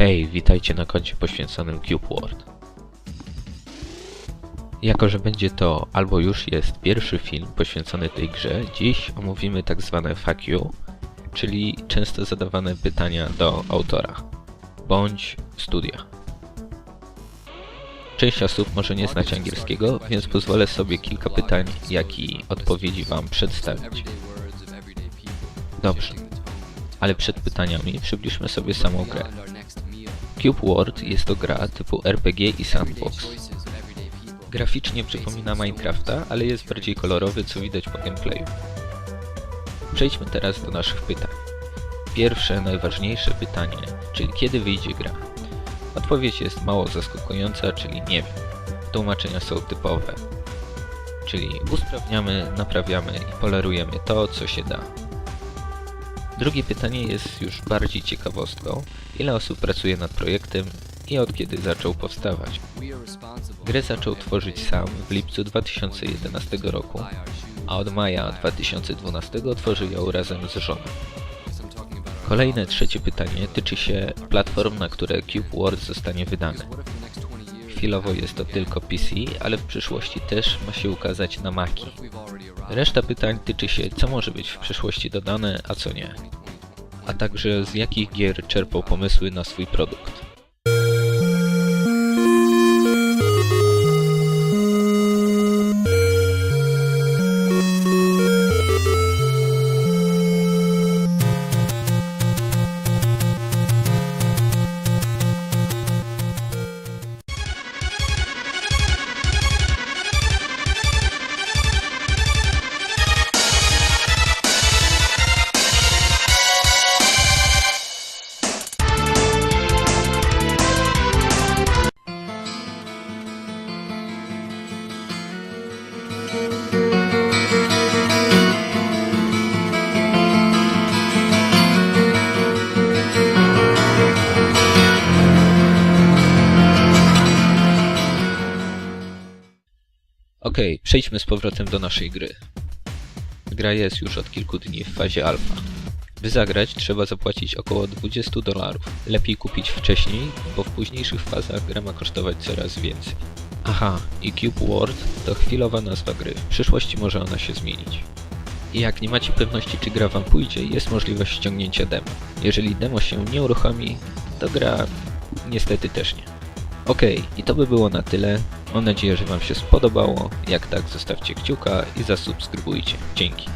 Hej, witajcie na koncie poświęconym Cube World. Jako, że będzie to albo już jest pierwszy film poświęcony tej grze, dziś omówimy tak zwane FAQ, czyli często zadawane pytania do autora bądź studia. Część osób może nie znać angielskiego, więc pozwolę sobie kilka pytań, jak i odpowiedzi Wam przedstawić. Dobrze, ale przed pytaniami przybliżmy sobie samą grę. Cube World jest to gra typu RPG i sandbox. Graficznie przypomina Minecrafta, ale jest bardziej kolorowy, co widać po gameplayu. Przejdźmy teraz do naszych pytań. Pierwsze, najważniejsze pytanie, czyli kiedy wyjdzie gra? Odpowiedź jest mało zaskakująca, czyli nie wiem. Tłumaczenia są typowe. Czyli usprawniamy, naprawiamy i polerujemy to, co się da. Drugie pytanie jest już bardziej ciekawostką. Ile osób pracuje nad projektem i od kiedy zaczął powstawać? Grę zaczął tworzyć sam w lipcu 2011 roku, a od maja 2012 tworzył ją razem z żoną. Kolejne trzecie pytanie tyczy się platform, na które Cube World zostanie wydane. Chwilowo jest to tylko PC, ale w przyszłości też ma się ukazać na Maki. Reszta pytań tyczy się, co może być w przyszłości dodane, a co nie. A także z jakich gier czerpał pomysły na swój produkt. Okej, przejdźmy z powrotem do naszej gry. Gra jest już od kilku dni w fazie alfa. By zagrać trzeba zapłacić około 20 dolarów. Lepiej kupić wcześniej, bo w późniejszych fazach gra ma kosztować coraz więcej. Aha, i Cube World to chwilowa nazwa gry. W przyszłości może ona się zmienić. I jak nie macie pewności czy gra wam pójdzie, jest możliwość ściągnięcia demo. Jeżeli demo się nie uruchomi, to gra niestety też nie. Okej, i to by było na tyle. Mam nadzieję, że Wam się spodobało. Jak tak, zostawcie kciuka i zasubskrybujcie. Dzięki.